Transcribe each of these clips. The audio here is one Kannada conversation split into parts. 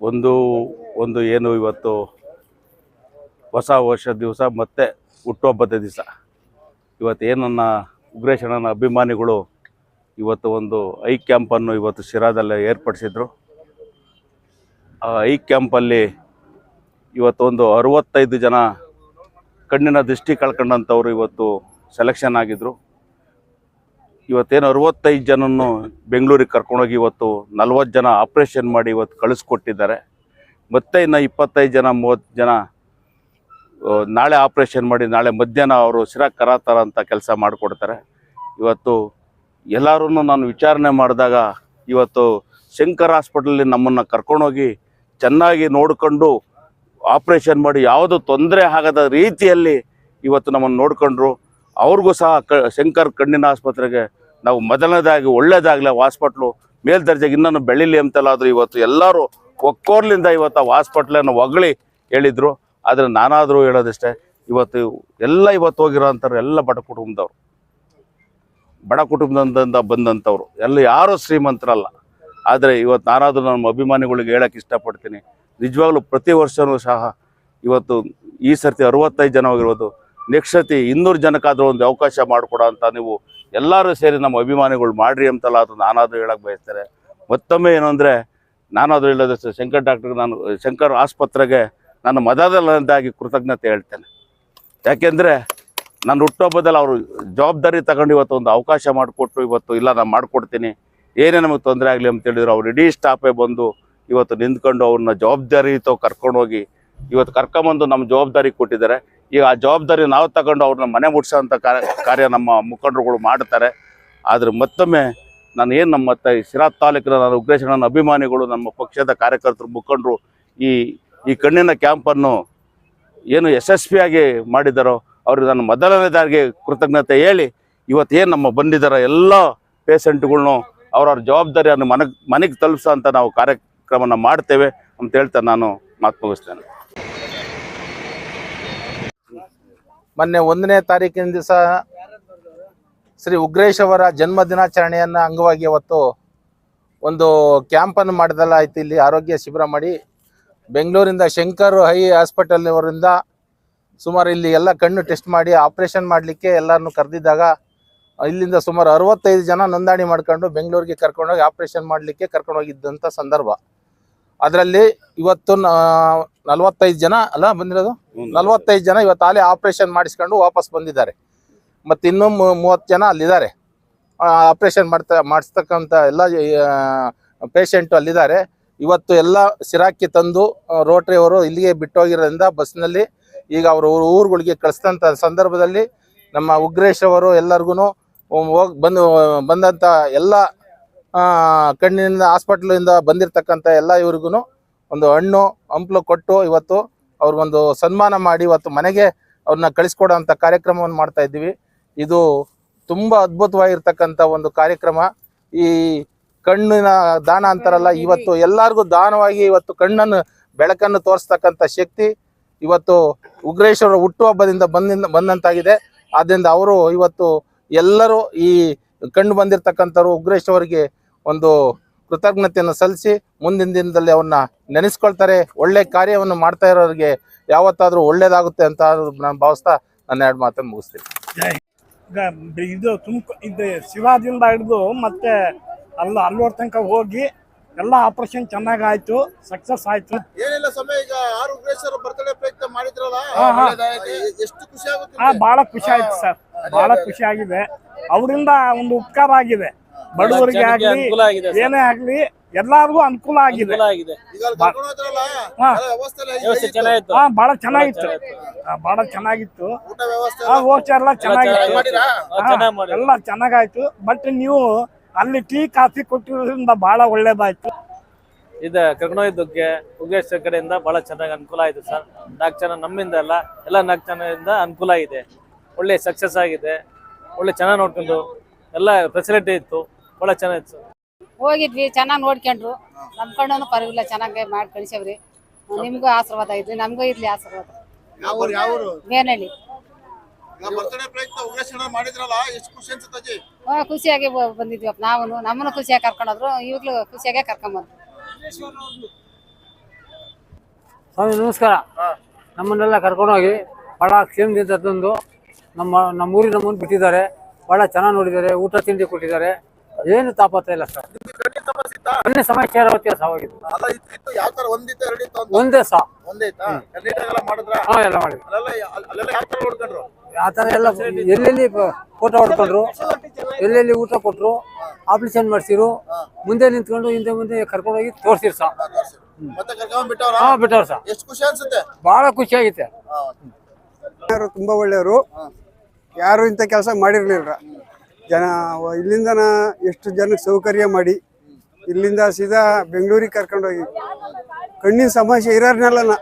ಒಂದು ಒಂದು ಏನು ಇವತ್ತು ಹೊಸ ವರ್ಷದ ದಿವಸ ಮತ್ತೆ ಹುಟ್ಟುಹಬ್ಬದ ದಿವಸ. ಇವತ್ತು ಏನನ್ನ ನನ್ನ ಉಗ್ರೇಶಣ್ಣನ ಅಭಿಮಾನಿಗಳು ಇವತ್ತು ಒಂದು ಐ ಕ್ಯಾಂಪನ್ನು ಇವತ್ತು ಶಿರಾದಲ್ಲಿ ಏರ್ಪಡಿಸಿದ್ರು. ಆ ಐ ಕ್ಯಾಂಪಲ್ಲಿ ಇವತ್ತು ಒಂದು ಅರವತ್ತೈದು ಜನ ಕಣ್ಣಿನ ದೃಷ್ಟಿ ಕಳ್ಕೊಂಡಂಥವ್ರು ಇವತ್ತು ಸೆಲೆಕ್ಷನ್ ಆಗಿದ್ದರು ಇವತ್ತೇನು ಅರವತ್ತೈದು ಜನನ್ನು ಬೆಂಗಳೂರಿಗೆ ಕರ್ಕೊಂಡೋಗಿ ಇವತ್ತು ನಲ್ವತ್ತು ಜನ ಆಪ್ರೇಷನ್ ಮಾಡಿ ಇವತ್ತು ಕಳಿಸ್ಕೊಟ್ಟಿದ್ದಾರೆ. ಮತ್ತೆ ಇನ್ನು ಇಪ್ಪತ್ತೈದು ಜನ, ಮೂವತ್ತು ಜನ ನಾಳೆ ಆಪ್ರೇಷನ್ ಮಾಡಿ ನಾಳೆ ಮಧ್ಯಾಹ್ನ ಅವರು ಶಿರಾ ಕರಾತಾರ ಅಂತ ಕೆಲಸ ಮಾಡಿಕೊಡ್ತಾರೆ. ಇವತ್ತು ಎಲ್ಲರೂ ನಾನು ವಿಚಾರಣೆ ಮಾಡಿದಾಗ ಇವತ್ತು ಶಂಕರ್ ಹಾಸ್ಪಿಟಲಲ್ಲಿ ನಮ್ಮನ್ನು ಕರ್ಕೊಂಡೋಗಿ ಚೆನ್ನಾಗಿ ನೋಡಿಕೊಂಡು ಆಪ್ರೇಷನ್ ಮಾಡಿ ಯಾವುದು ತೊಂದರೆ ಆಗದ ರೀತಿಯಲ್ಲಿ ಇವತ್ತು ನಮ್ಮನ್ನು ನೋಡಿಕೊಂಡ್ರು. ಅವ್ರಿಗೂ ಸಹ ಕ, ಶಂಕರ್ ಕಣ್ಣಿನ ಆಸ್ಪತ್ರೆಗೆ ನಾವು ಮೊದಲನೇದಾಗಿ ಒಳ್ಳೇದಾಗಲಿ ಹಾಸ್ಪಿಟ್ಲು ಮೇಲ್ದರ್ಜೆಗೆ ಇನ್ನೂ ಬೆಳೀಲಿ ಅಂತೆಲ್ಲಾದರೂ ಇವತ್ತು ಎಲ್ಲರೂ ಒಕ್ಕೋರ್ಲಿಂದ ಇವತ್ತು ಆ ಹಾಸ್ಪಿಟ್ಲನ್ನು ಹೊಗಳಿ ಹೇಳಿದರು. ಆದರೆ ನಾನಾದರೂ ಹೇಳೋದಿಷ್ಟೇ, ಇವತ್ತು ಎಲ್ಲ ಇವತ್ತು ಹೋಗಿರೋ ಅಂಥವ್ರು ಎಲ್ಲ ಬಡ ಕುಟುಂಬದವ್ರು. ಬಡ ಕುಟುಂಬದಿಂದ ಬಂದಂಥವ್ರು. ಎಲ್ಲ ಯಾರೂ ಶ್ರೀಮಂತರಲ್ಲ. ಆದರೆ ಇವತ್ತು ನಾನಾದರೂ ನಮ್ಮ ಅಭಿಮಾನಿಗಳಿಗೆ ಹೇಳಕ್ಕೆ ಇಷ್ಟಪಡ್ತೀನಿ. ನಿಜವಾಗ್ಲೂ ಪ್ರತಿ ವರ್ಷವೂ ಸಹ ಇವತ್ತು ಈ ಸರ್ತಿ ಅರವತ್ತೈದು ಜನ ಹೋಗಿರೋದು. ನೆಕ್ಸ್ಟ್ ಸರ್ತಿ ಇನ್ನೂರು ಜನಕ್ಕಾದರೂ ಒಂದು ಅವಕಾಶ ಮಾಡಿಕೊಡೋ ಅಂತ ನೀವು ಎಲ್ಲರೂ ಸೇರಿ ನಮ್ಮ ಅಭಿಮಾನಿಗಳು ಮಾಡಿರಿ ಅಂತಲ್ಲ ಅದು ನಾನಾದರೂ ಹೇಳಕ್ಕೆ ಬಯಸ್ತಾರೆ. ಮತ್ತೊಮ್ಮೆ ಏನು ಅಂದರೆ ನಾನಾದರೂ ಹೇಳೋದಷ್ಟು ಶಂಕರ್ ಡಾಕ್ಟ್ರಿಗೆ ನಾನು, ಶಂಕರ್ ಆಸ್ಪತ್ರೆಗೆ ನಾನು ಮದದಲ್ಲಿ ಕೃತಜ್ಞತೆ ಹೇಳ್ತೇನೆ. ಯಾಕೆಂದರೆ ನನ್ನ ಹುಟ್ಟುಹಬ್ಬದಲ್ಲಿ ಅವರು ಜವಾಬ್ದಾರಿ ತಗೊಂಡು ಇವತ್ತು ಒಂದು ಅವಕಾಶ ಮಾಡಿಕೊಟ್ಟು ಇವತ್ತು ಇಲ್ಲ ನಾನು ಮಾಡಿಕೊಡ್ತೀನಿ, ಏನೇ ನಮಗೆ ತೊಂದರೆ ಆಗಲಿ ಅಂತ ಹೇಳಿದ್ರು, ಅವ್ರು ಇಡೀ ಸ್ಟಾಫೇ ಬಂದು ಇವತ್ತು ನಿಂತ್ಕೊಂಡು ಅವ್ರನ್ನ ಜವಾಬ್ದಾರಿಯುತ ಕರ್ಕೊಂಡೋಗಿ ಇವತ್ತು ಕರ್ಕೊಂಬಂದು ನಮ್ಮ ಜವಾಬ್ದಾರಿ ಕೊಟ್ಟಿದ್ದಾರೆ. ಈಗ ಆ ಜವಾಬ್ದಾರಿ ನಾವು ತಗೊಂಡು ಅವ್ರನ್ನ ಮನೆ ಮುಟ್ಸೋಂಥ ಕಾರ್ಯ ನಮ್ಮ ಮುಖಂಡರುಗಳು ಮಾಡ್ತಾರೆ. ಆದರೆ ಮತ್ತೊಮ್ಮೆ ನಾನು ಏನು ನಮ್ಮ ಮತ್ತೆ ಶಿರಾ ತಾಲೂಕಿನ ನಾನು ಅಭಿಮಾನಿಗಳು, ನಮ್ಮ ಪಕ್ಷದ ಕಾರ್ಯಕರ್ತರು, ಮುಖಂಡರು ಈ ಈ ಕಣ್ಣಿನ ಕ್ಯಾಂಪನ್ನು ಏನು ಯಶಸ್ವಿಯಾಗಿ ಮಾಡಿದ್ದಾರೋ ಅವ್ರಿಗೆ ನಾನು ಮೊದಲನೇದಾಗಿ ಕೃತಜ್ಞತೆ ಹೇಳಿ ಇವತ್ತೇನು ನಮ್ಮ ಬಂದಿದ್ದಾರೋ ಎಲ್ಲ ಪೇಷಂಟ್ಗಳ್ನು ಅವ್ರವ್ರ ಜವಾಬ್ದಾರಿಯನ್ನು ಮನೆಗೆ ಮನೆಗೆ ತಲುಪಿಸೋ ಅಂತ ನಾವು ಕಾರ್ಯಕ್ರಮನ ಮಾಡ್ತೇವೆ ಅಂತ ಹೇಳ್ತಾ ನಾನು ಮಾತು ಮುಗಿಸ್ತೇನೆ. ಮೊನ್ನೆ ಒಂದನೇ ತಾರೀಕಿನ ದಿವಸ ಶ್ರೀ ಉಗ್ರೇಶ್ ಅವರ ಜನ್ಮ ದಿನಾಚರಣೆಯನ್ನು ಅಂಗವಾಗಿ ಅವತ್ತು ಒಂದು ಕ್ಯಾಂಪನ್ನು ಮಾಡಿದಲ್ಲ ಆಯ್ತು ಇಲ್ಲಿ ಆರೋಗ್ಯ ಶಿಬಿರ ಮಾಡಿ ಬೆಂಗಳೂರಿಂದ ಶಂಕರ್ ಹೈ ಹಾಸ್ಪಿಟಲ್ ಅವರಿಂದ ಸುಮಾರು ಇಲ್ಲಿ ಎಲ್ಲ ಕಣ್ಣು ಟೆಸ್ಟ್ ಮಾಡಿ ಆಪರೇಷನ್ ಮಾಡಲಿಕ್ಕೆ ಎಲ್ಲರನ್ನು ಕರೆದಿದ್ದಾಗ ಇಲ್ಲಿಂದ ಸುಮಾರು ಅರವತ್ತೈದು ಜನ ನೋಂದಣಿ ಮಾಡ್ಕೊಂಡು ಬೆಂಗಳೂರಿಗೆ ಕರ್ಕೊಂಡೋಗಿ ಆಪರೇಷನ್ ಮಾಡಲಿಕ್ಕೆ ಕರ್ಕೊಂಡೋಗಿದ್ದಂಥ ಸಂದರ್ಭ. ಅದರಲ್ಲಿ ಇವತ್ತು ನಲವತ್ತೈದು ಜನ ಅಲ್ಲ ಬಂದಿರೋದು? ನಲವತ್ತೈದು ಜನ ಇವತ್ತು ಆಲೇ ಆಪರೇಷನ್ ಮಾಡಿಸ್ಕೊಂಡು ವಾಪಸ್ ಬಂದಿದ್ದಾರೆ. ಮತ್ತು ಇನ್ನೂ ಮೂವತ್ತು ಜನ ಅಲ್ಲಿದ್ದಾರೆ. ಆಪರೇಷನ್ ಮಾಡ್ತಾ ಮಾಡಿಸ್ತಕ್ಕಂಥ ಎಲ್ಲ ಪೇಷಂಟು ಅಲ್ಲಿದ್ದಾರೆ. ಇವತ್ತು ಎಲ್ಲ ಸಿರಾಕಿ ತಂದು ರೋಟ್ರಿ ಅವರು ಇಲ್ಲಿಗೆ ಬಿಟ್ಟೋಗಿರೋದ್ರಿಂದ ಬಸ್ನಲ್ಲಿ ಈಗ ಅವರು ಊರುಗಳಿಗೆ ಕಳಿಸಿದಂಥ ಸಂದರ್ಭದಲ್ಲಿ ನಮ್ಮ ಉಗ್ರೇಶ್ ಅವರು ಎಲ್ಲರಿಗೂ ಹೋಗಿ ಬಂದು ಬಂದಂಥ ಎಲ್ಲ ಕಣ್ಣಿನಿಂದ ಹಾಸ್ಪಿಟ್ಲಿಂದ ಬಂದಿರತಕ್ಕಂಥ ಎಲ್ಲ ಇವ್ರಿಗೂ ಒಂದು ಹಣ್ಣು, ಹಂಪ್ಲು ಕೊಟ್ಟು ಇವತ್ತು ಅವ್ರಿಗೊಂದು ಸನ್ಮಾನ ಮಾಡಿ ಇವತ್ತು ಮನೆಗೆ ಅವ್ರನ್ನ ಕಳಿಸ್ಕೊಡೋವಂಥ ಕಾರ್ಯಕ್ರಮವನ್ನು ಮಾಡ್ತಾ ಇದ್ದೀವಿ. ಇದು ತುಂಬ ಅದ್ಭುತವಾಗಿರ್ತಕ್ಕಂಥ ಒಂದು ಕಾರ್ಯಕ್ರಮ. ಈ ಕಣ್ಣಿನ ದಾನ ಅಂತಾರಲ್ಲ ಇವತ್ತು ಎಲ್ಲರಿಗೂ ದಾನವಾಗಿ ಇವತ್ತು ಕಣ್ಣನ್ನು ಬೆಳಕನ್ನು ತೋರಿಸ್ತಕ್ಕಂಥ ಶಕ್ತಿ ಇವತ್ತು ಉಗ್ರೇಶ್ವರ ಹುಟ್ಟುಹಬ್ಬದಿಂದ ಬಂದಿಂದ ಬಂದಂತಾಗಿದೆ. ಆದ್ದರಿಂದ ಅವರು ಇವತ್ತು ಎಲ್ಲರೂ ಈ ಕಂಡು ಬಂದಿರತಕ್ಕಂಥವ್ರು ಉಗ್ರೇಶ್ವರಿಗೆ ಒಂದು ಕೃತಜ್ಞತೆಯನ್ನು ಸಲ್ಲಿಸಿ ಮುಂದಿನ ದಿನದಲ್ಲಿ ಅವ್ರನ್ನ ನೆನೆಸ್ಕೊಳ್ತಾರೆ. ಒಳ್ಳೆ ಕಾರ್ಯವನ್ನು ಮಾಡ್ತಾ ಇರೋರಿಗೆ ಯಾವತ್ತಾದರೂ ಒಳ್ಳೇದಾಗುತ್ತೆ ಅಂತ ನಾನು ಭಾವಿಸ್ತಾ ನನ್ನ ಎರಡು ಮಾತನ್ನು ಮುಗಿಸ್ತೀನಿ. ಇದು ತುಮಕೂ ಇದು ಶಿವಾದಿಂದ ಹಿಡಿದು ಮತ್ತೆ ಅಲ್ಲ ಅಲ್ಲೋರ್ ತನಕ ಹೋಗಿ ಎಲ್ಲ ಆಪರೇಷನ್ ಚೆನ್ನಾಗಿ ಆಯ್ತು ಸಕ್ಸಸ್ ಆಯ್ತು. ಏನಿಲ್ಲ ಸಮಯ ಈಗ ಆರು ಉಗ್ರೇಶ್ವರ ಬರ್ತಡೇ ಪ್ರಯುಕ್ತ ಮಾಡಿದ್ರಲ್ಲ ಹಾ, ಹಾ. ಎ- ಎಷ್ಟು ಖುಷಿ ಆಗುತ್ತೆ ಹಾ ಬಹಳ ಖುಷಿ ಆಯ್ತು ಸರ್. ಬಹಳ ಖುಷಿ ಆಗಿದೆ. ಅವರಿಂದ ಒಂದು ಉಪಕಾರ ಆಗಿದೆ. ಬಡವರಿಗೆ ಆಗ್ಲಿ ಅನುಕೂಲ ಆಗಿದೆ ಸರ್. ಏನೇ ಆಗ್ಲಿ ಎಲ್ಲಾರ್ಗೂ ಅನುಕೂಲ ಆಗಿದೆ. ಅನುಕೂಲ ಆಗಿದೆ. ಈಗ ಅಲ್ಲಿ ಕರ್ಕೊಂಡು ಹೋದ್ರಲ್ಲ ಹಾ. ಎಲ್ಲ ವ್ಯವಸ್ಥೆ ಎಲ್ಲ ವ್ಯವಸ್ಥೆ ಇತ್ತು? ಚೆನ್ನಾಗಿತ್ತು. ಹಾ ಬಹಳ ಚೆನ್ನಾಗಿತ್ತು. ಹಾ, ಬಹಳ ಚೆನ್ನಾಗಿತ್ತು. ಊಟ ವ್ಯವಸ್ಥೆ ಆ ಎಲ್ಲ ಚೆನ್ನಾಗಿತ್ತು? ಹಾ, ಚೆನ್ನಾಗಿ ಎಲ್ಲ ಚೆನ್ನಾಗಾಯ್ತು. ಬಟ್ ನೀವು ಅಲ್ಲಿ ಟೀ ಕಾಫಿ ಕೊಟ್ಟಿರೋದ್ರಿಂದ ಬಹಳ ಒಳ್ಳೇದಾಯ್ತು ಇದು ಕರ್ಕೊಂಡೋಗಿದ್ದಕ್ಕೆ ಉಗೇಶ್ ಕಡೆಯಿಂದ ಬಹಳ ಚೆನ್ನಾಗಿ ಅನುಕೂಲ ಆಯಿತು ಸರ್. ನಾಲ್ಕು ಜನ ನಮ್ಮಿಂದ ಅಲ್ಲ ಎಲ್ಲ ನಾಲ್ಕು ಜನದಿಂದ ಅನುಕೂಲ ಇದೆ. ಒಳ್ಳೆ ಸಕ್ಸಸ್ ಆಗಿದೆ. ಒಳ್ಳೆ ಚೆನ್ನಾಗಿ ನೋಡ್ಕೊಂಡು ಎಲ್ಲ ಫೆಸಿಲಿಟಿ ಇತ್ತು. ಬಹಳ ಚೆನ್ನಾಗಿತ್ತು ಸರ್. ಹೋಗಿದ್ವಿ ಚೆನ್ನಾಗಿ ನೋಡ್ಕೊಂಡ್ರು. ನಮ್ಮ ಕಣ್ಣನು ಪರವಾಗಿಲ್ಲ ಚೆನ್ನಾಗಿ ಮಾಡಿ ಕಳಿಸವ್ರಿ. ನಿಮಗೂ ಆಶೀರ್ವಾದ ಇದ್ವಿ ನಮಗೂ ಇರ್ಲಿ ಆಶೀರ್ವಾದ. ಯಾವ ಹಾ, ಖುಷಿಯಾಗಿ ಬಂದಿದ್ವಿ ನಾವು ನಮ್ಮನ್ನು ಖುಷಿಯಾಗಿ ಕರ್ಕೊಂಡೋದ್ರು. ಇವಾಗ್ಲೂ ಖುಷಿಯಾಗೆ ಕರ್ಕೊಂಬಂದ್ರು. ಸ್ವಾಮಿ ನಮಸ್ಕಾರ. ನಮ್ಮನ್ನೆಲ್ಲ ಕರ್ಕೊಂಡೋಗಿ ಬಹಳ ಕ್ಷೇಮದಿಂದ ತಂದು ನಮ್ಮ ನಮ್ಮ ಊರಿಗೆ ನಮ್ಮನ್ನು ಬಿಟ್ಟಿದ್ದಾರೆ. ಬಹಳ ಚೆನ್ನಾಗಿ ನೋಡಿದ್ದಾರೆ. ಊಟ ತಿಂಡಿ ಕೊಟ್ಟಿದ್ದಾರೆ. ಏನು ತಾಪತ್ರ ಇಲ್ಲ ಸರ್. ಒಂದೇ ಸಮಸ್ಯೆ ಎರಡಿತ್ತು ಅಂತ? ಒಂದೇ ಸಾ ಮಾಡಿದ್ರ? ಹಾ ಎಲ್ಲ ಮಾಡಿ ಆ ಥರ ಎಲ್ಲ ಎಲ್ಲೆಲ್ಲಿ ಫೋಟೋ ಹೊಡ್ಕೊಂಡ್ರು ಎಲ್ಲೆಲ್ಲಿ ಊಟ ಕೊಟ್ಟರು ಆಪ್ರೇಷನ್ ಮಾಡಿಸಿರು ಮುಂದೆ ನಿಂತ್ಕೊಂಡು ಹಿಂದೆ ಮುಂದೆ ಕರ್ಕೊಂಡೋಗಿ ತೋರಿಸಿರು ಸಹ. ಮತ್ತೆ ಕರ್ಕೊಂಡ್ ಬಿಟ್ಟವ್ರ? ಹಾ ಬಿಟ್ಟವ್ರು ಸಹ. ಎಷ್ಟು ಖುಷಿ ಅನ್ಸುತ್ತೆ? ಬಹಳ ಖುಷಿ ಆಗೈತೆ ಯಾರು ತುಂಬಾ ಒಳ್ಳೆಯವರು. ಯಾರು ಇಂಥ ಕೆಲಸ ಮಾಡಿರ್ಲಿಲ್ಲ. ಜನ ಇಲ್ಲಿಂದನ ಎಷ್ಟು ಜನಕ್ಕೆ ಸೌಕರ್ಯ ಮಾಡಿ ಇಲ್ಲಿಂದ ಸೀದಾ ಬೆಂಗಳೂರಿಗೆ ಕರ್ಕೊಂಡೋಗಿ ಕಣ್ಣಿನ ಸಮಸ್ಯೆ ಇರೋರ್ನೆಲ್ಲ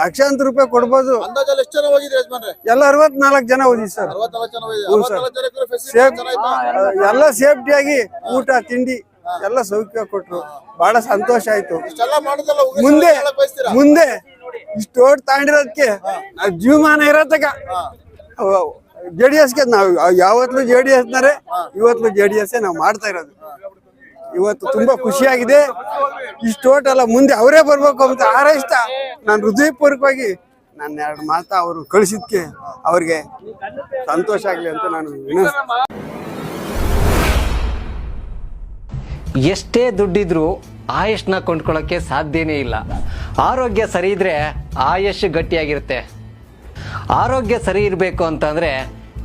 ಲಕ್ಷಾಂತರ ರೂಪಾಯಿ ಕೊಡ್ಬೋದು. ಅಂದಾಜಲ್ಲಿ ಎಷ್ಟು ಜನ ಹೋಗಿದ್ರಿ ಯಜಮಾನ್ರೆ? ಎಲ್ಲ ಅರವತ್ನಾಲ್ಕು ಜನ ಓದಿ ಸರ್. ಅರವತ್ನಾಲ್ಕು ಜನ ಆಗಿ ಹ್ಞೂ ಸರ್. ಅರವತ್ನಾಲ್ಕು ಜನಕ್ಕೆ ಫೆಸಿಲಿಟಿ ಸೇಫ್ ಚೆನ್ನಾಗಿತ್ತು ಎಲ್ಲ ಸೇಫ್ಟಿಯಾಗಿ ಊಟ ತಿಂಡಿ ಎಲ್ಲ ಸೌಖ್ಯ ಕೊಟ್ರು. ಬಹಳ ಸಂತೋಷ ಆಯ್ತು. ಇಷ್ಟೆಲ್ಲ ಮಾಡಿದಲ್ಲ ಉಗ್ರೇಶ್ ಮುಂದೆ ಹೇಳಕ್ ಬಯಸ್ತೀರಾ? ಮುಂದೆ ಇಷ್ಟು ಓಟ್ ತಾಂಡಿರೋದಕ್ಕೆ ನಾವ್ ಜೀವಮಾನ ಇರೋತಕ ಜೆ ಡಿ ಎಸ್ಗೆ ನಾವು ಯಾವತ್ತೂ ಜೆ ಡಿ ಎಸ್ನರೇ ಇವತ್ತು ಜೆ ಡಿ ಎಸ್ ನಾವು ಮಾಡ್ತಾ ಇರೋದು. ಇವತ್ತು ತುಂಬಾ ಖುಷಿಯಾಗಿದೆ. ಇಷ್ಟು ಓಟ್ ಮುಂದೆ ಅವರೇ ಬರ್ಬೇಕು ಅಂತ ಹಾರೈಸ್ತ ನಾನು ಹೃದಯಪೂರ್ವಕವಾಗಿ ನನ್ನ ಎರಡು ಮಾತ ಅವರು ಕಳಿಸಿದ್ಕೆ ಅವ್ರಿಗೆ ಸಂತೋಷ ಆಗಲಿ ಅಂತ ನಾನು ಎಷ್ಟೇ ದುಡ್ಡಿದ್ರೂ ಆಯುಷ್ನ ಕೊಂಡ್ಕೊಳ್ಳೋಕ್ಕೆ ಸಾಧ್ಯನೇ ಇಲ್ಲ. ಆರೋಗ್ಯ ಸರಿ ಇದ್ರೆ ಆಯುಷ್ ಗಟ್ಟಿಯಾಗಿರುತ್ತೆ. ಆರೋಗ್ಯ ಸರಿ ಇರಬೇಕು ಅಂತಂದ್ರೆ